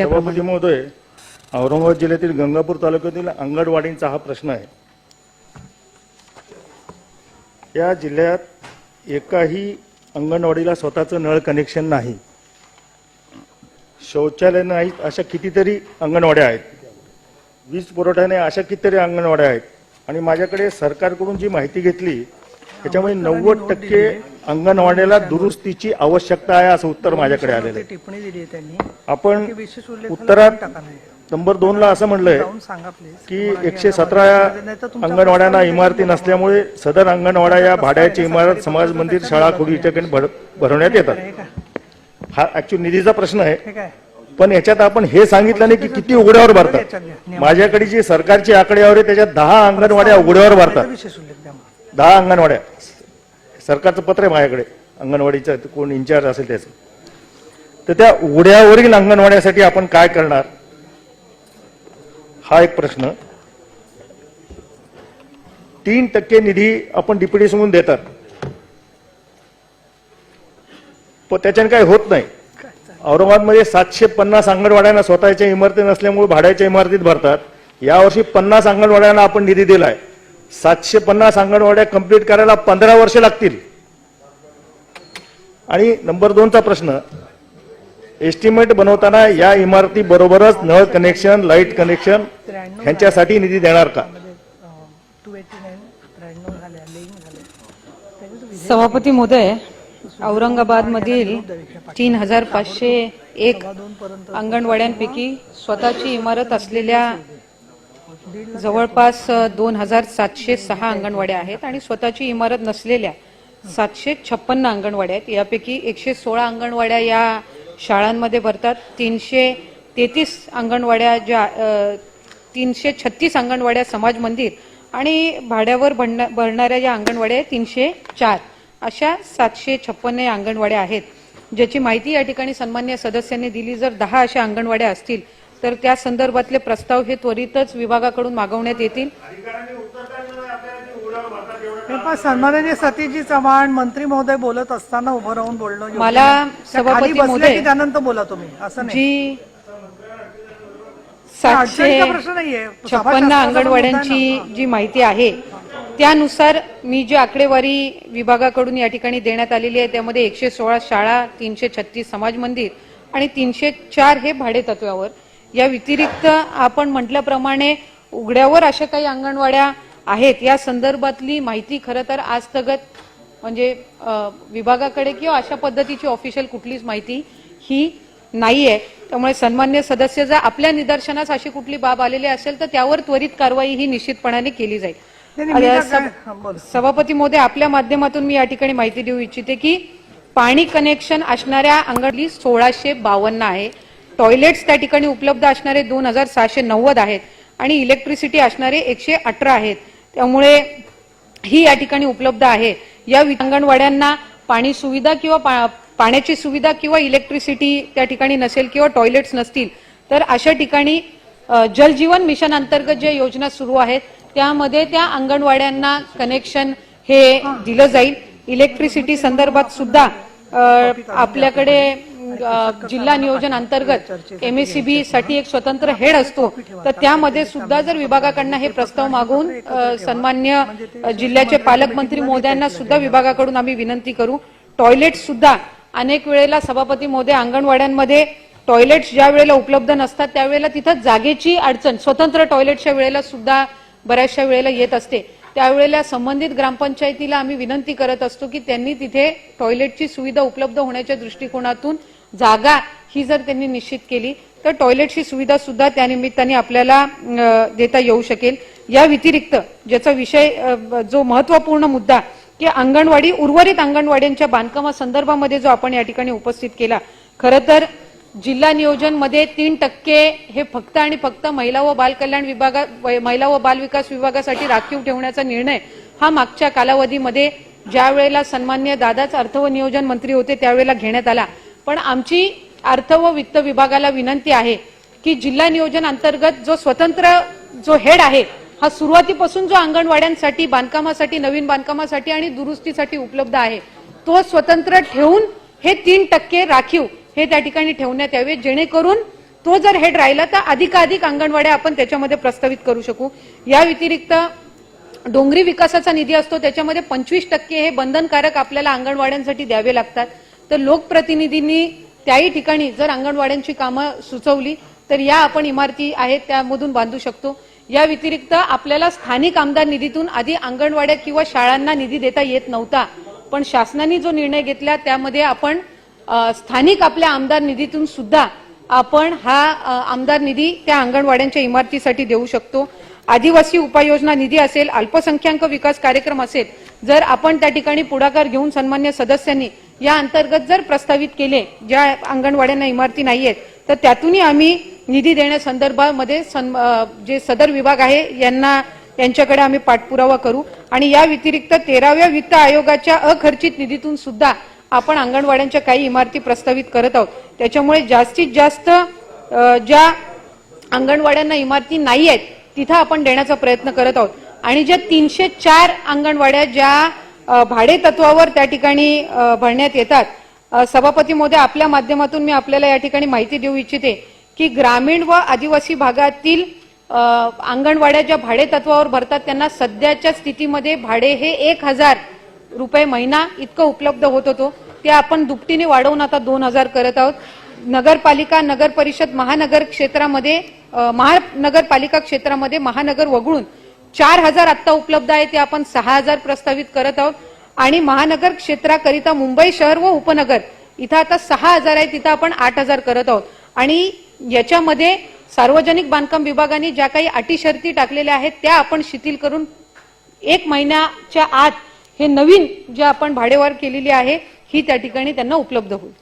सभापती महोदय औरंगाबाद जिल्ह्यातील गंगापूर तालुक्यातील अंगणवाडींचा हा प्रश्न आहे. या जिल्ह्यात एकाही अंगणवाडीला स्वतःचं नळ कनेक्शन नाही. शौचालय नाहीत अशा कितीतरी अंगणवाड्या आहेत. वीज पुरवठ्याने अशा कितीतरी अंगणवाड्या आहेत. आणि माझ्याकडे सरकारकडून जी माहिती घेतली त्याच्यामध्ये नव्वद टक्के अंगणवाड्याला दुरुस्तीची आवश्यकता आहे असं उत्तर माझ्याकडे आलेलं आहे. टिप्पणी दिली आहे त्यांनी. आपण उत्तरात नंबर दोन ला असं म्हणलंय की एकशे सतरा अंगणवाड्यांना इमारती नसल्यामुळे सदर अंगणवाड्या या भाड्याची इमारत समाज मंदिर शाळा खोली भरवण्यात येतात. हे ऍक्च्युअली निधीचा प्रश्न आहे. पण याच्यात आपण हे सांगितलं नाही की किती उघड्यावर भरतात. माझ्याकडे जी सरकारची आकडेवारी आहे, त्याच्यात दहा अंगणवाड्या उघड्यावर भरतात. दहा अंगणवाड्या. सरकारचं पत्र आहे माझ्याकडे. अंगणवाडीचं कोण इन्चार्ज असेल त्याचं. तर त्या उघड्यावरील अंगणवाड्यासाठी आपण काय करणार? हा एक प्रश्न. तीन टक्के निधी आपण डीपीडी समोर देतात. पण त्याच्याने काही होत नाही. औरंगाबादमध्ये सातशे पन्नास अंगणवाड्यांना स्वतःच्या इमारती नसल्यामुळे भाड्याच्या इमारतीत भरतात. यावर्षी पन्नास अंगणवाड्यांना आपण निधी दिलाय. सातशे पन्नास अंगणवाड्या कंप्लीट करायला पंधरा वर्ष लागतील. आणि नंबर दोनचा प्रश्न एस्टिमेट बनवताना या इमारती बरोबरच नळ कनेक्शन लाइट कनेक्शन ह्यांच्यासाठी निधी देणार का? सभापती महोदय औरंगाबादमधील तीन हजार पाचशे एक अंगणवाड्यांपैकी स्वतःची इमारत असलेल्या जवळपास दोन हजार सातशे सहा अंगणवाड्या आहेत आणि स्वतःची इमारत नसलेल्या सातशे छप्पन्न अंगणवाड्या आहेत. यापैकी एकशे सोळा अंगणवाड्या या शाळांमध्ये भरतात. तीनशे तेहतीस अंगणवाड्या ज्या तीनशे छत्तीस अंगणवाड्या समाज मंदिर आणि भाड्यावर भरण्या- भरणाऱ्या ज्या अंगणवाड्या आहेत तीनशे चार अशा सातशे छप्पन्न या अंगणवाड्या आहेत. ज्याची माहिती या ठिकाणी सन्मान्य सदस्यांनी दिली. जर दहा अशा अंगणवाड्या असतील तर त्या संदर्भातले प्रस्ताव हे त्वरितच विभागाकडून मागवण्यात येतील. सन्माननीय सतीजी चव्हाण मंत्री महोदय बोलत असताना उभं राहून बोलणं मला सभापती महोदय- त्यानंतर बोला तुम्ही असं जी सातशे छप्पन्न अंगणवाड्यांची. जी माहिती आहे त्यानुसार मी जी आकडेवारी विभागाकडून या ठिकाणी देण्यात आलेली आहे त्यामध्ये एकशे सोळा शाळा तीनशे छत्तीस समाज मंदिर आणि तीनशे चार हे भाडे तत्वावर या व्यतिरिक्त आपण म्हटल्याप्रमाणे उघड्यावर अशा काही अंगणवाड्या आहेत. या संदर्भातली माहिती खरं तर आज तगत म्हणजे विभागाकडे किंवा अशा पद्धतीची ऑफिशियल कुठलीच माहिती ही नाहीये. त्यामुळे सन्मान्य सदस्य जर आपल्या निदर्शनास अशी कुठली बाब आलेली असेल तर त्यावर त्वरित कारवाई ही निश्चितपणाने केली जाईल. नाही, नाही. सभापती महोदय आपल्या माध्यमातून मी या ठिकाणी माहिती देऊ इच्छिते की पाणी कनेक्शन असणाऱ्या अंगणी सोळाशे बावन्न आहे. टॉयलेट्स त्या ठिकाणी उपलब्ध असणारे दोन हजार सहाशे नव्वद आहेत आणि इलेक्ट्रिसिटी असणारे एकशे अठरा आहेत. त्यामुळे ही या ठिकाणी उपलब्ध आहे. या अंगणवाड्यांना पाणी सुविधा किंवा पा- पाण्याची सुविधा किंवा इलेक्ट्रिसिटी त्या ठिकाणी नसेल किंवा टॉयलेट्स नसतील तर अशा ठिकाणी जलजीवन मिशन अंतर्गत ज्या योजना सुरू आहेत त्यामध्ये त्या अंगणवाड्यांना कनेक्शन हे दिलं जाईल. इलेक्ट्रिसिटी संदर्भात सुद्धा आपल्याकडे जिल्हा नियोजन अंतर्गत एमएससीबी साठी एक स्वतंत्र हेड असतो. तर त्यामध्ये सुद्धा जर विभागाकडनं हे प्रस्ताव मागून सन्मान्य जिल्ह्याचे पालकमंत्री महोदयांना सुद्धा विभागाकडून आम्ही विनंती करू. टॉयलेट सुद्धा अनेक वेळेला सभापती महोदय अंगणवाड्यांमध्ये टॉयलेट्स ज्या वेळेला उपलब्ध नसतात त्यावेळेला तिथं जागेची अडचण स्वतंत्र टॉयलेटच्या वेळेला सुद्धा बऱ्याचशा वेळेला येत असते. त्यावेळेला संबंधित ग्रामपंचायतीला आम्ही विनंती करत असतो की त्यांनी तिथे टॉयलेटची सुविधा उपलब्ध होण्याच्या दृष्टिकोनातून जागा ही जर त्यांनी निश्चित केली तर टॉयलेटची सुविधा सुद्धा त्यानिमित्ताने आपल्याला देता येऊ शकेल. या व्यतिरिक्त ज्याचा विषय जो महत्त्वपूर्ण मुद्दा की अंगणवाडी उर्वरित अंगणवाड्यांच्या बांधकामासंदर्भामध्ये जो आपण या ठिकाणी उपस्थित केला खरं तर जिल्हा नियोजनमध्ये तीन टक्के हे फक्त आणि फक्त महिला व बाल कल्याण विभागा महिला व बाल विकास विभागासाठी राखीव ठेवण्याचा निर्णय हा मागच्या कालावधीमध्ये ज्या वेळेला सन्मान्य दादाच अर्थ व नियोजन मंत्री होते त्यावेळेला घेण्यात आला. पण आमची अर्थ व वित्त विभागाला विनंती आहे की जिल्हा नियोजन अंतर्गत जो स्वतंत्र जो हेड आहे हा सुरुवातीपासून जो अंगणवाड्यांसाठी बांधकामासाठी नवीन बांधकामासाठी आणि दुरुस्तीसाठी उपलब्ध आहे तो स्वतंत्र ठेवून हे तीन टक्के राखीव हे त्या ठिकाणी ठेवण्यात यावे जेणेकरून तो जर हेड राहिला तर अधिकाधिक अंगणवाड्या आपण त्याच्यामध्ये प्रस्तावित करू शकू. या व्यतिरिक्त डोंगरी विकासाचा निधी असतो त्याच्यामध्ये पंचवीस टक्के हे बंधनकारक आपल्याला अंगणवाड्यांसाठी द्यावे लागतात. तर लोकप्रतिनिधींनी त्याही ठिकाणी जर अंगणवाड्यांची कामं सुचवली तर या आपण इमारती आहेत त्यामधून बांधू शकतो. या व्यतिरिक्त आपल्याला स्थानिक आमदार निधीतून आधी अंगणवाड्या किंवा शाळांना निधी देता येत नव्हता. पण शासनाने जो निर्णय घेतला त्यामध्ये आपण स्थानिक आपल्या आमदार निधीतून सुद्धा आपण हा आमदार निधी त्या अंगणवाड्यांच्या इमारतीसाठी देऊ शकतो. आदिवासी उपाययोजना निधी असेल अल्पसंख्याक विकास कार्यक्रम असेल जर आपण त्या ठिकाणी पुढाकार घेऊन सन्मान्य सदस्यांनी या अंतर्गत जर प्रस्तावित केले ज्या अंगणवाड्यांना इमारती नाही आहेत तर त्यातूनही आम्ही निधी देण्यासंदर्भामध्ये सन्- जे सदर विभाग आहे यांना यांच्याकडे आम्ही पाठपुरावा करू. आणि या व्यतिरिक्त तेराव्या वित्त आयोगाच्या अखर्चित निधीतून सुद्धा आपण अंगणवाड्यांच्या काही इमारती प्रस्तावित करत आहोत. त्याच्यामुळे जास्तीत जास्त ज्या अंगणवाड्यांना इमारती नाही आहेत तिथं आपण देण्याचा प्रयत्न करत आहोत. आणि ज्या तीनशे चार अंगणवाड्या ज्या भाडे तत्वावर त्या ठिकाणी भरण्यात येतात सभापती मोदी आपल्या माध्यमातून मी आपल्याला या ठिकाणी माहिती देऊ इच्छिते की ग्रामीण व आदिवासी भागातील अंगणवाड्या ज्या भाडे तत्वावर भरतात त्यांना सध्याच्या स्थितीमध्ये भाडे हे एक हजार रुपये महिना इतकं उपलब्ध होत होतो. ते आपण दुपटीने वाढवून आता दोन हजार करत आहोत. नगरपालिका नगर परिषद महानगर क्षेत्रामध्ये महानगरपालिका क्षेत्रामध्ये महानगर वगळून चार हजार आत्ता उपलब्ध आहे ते आपण सहा हजार प्रस्तावित करत आहोत. आणि महानगर क्षेत्राकरिता मुंबई शहर व उपनगर इथं आता सहा हजार आहे तिथं आपण आठ हजार करत आहोत. आणि याच्यामध्ये सार्वजनिक बांधकाम विभागाने ज्या काही अटी शर्ती टाकलेल्या आहेत त्या आपण शिथिल करून एक महिन्याच्या आत हे नवीन जे आपण भाडेवाढ केलेली आहे ही त्या ठिकाणी त्यांना उपलब्ध होईल.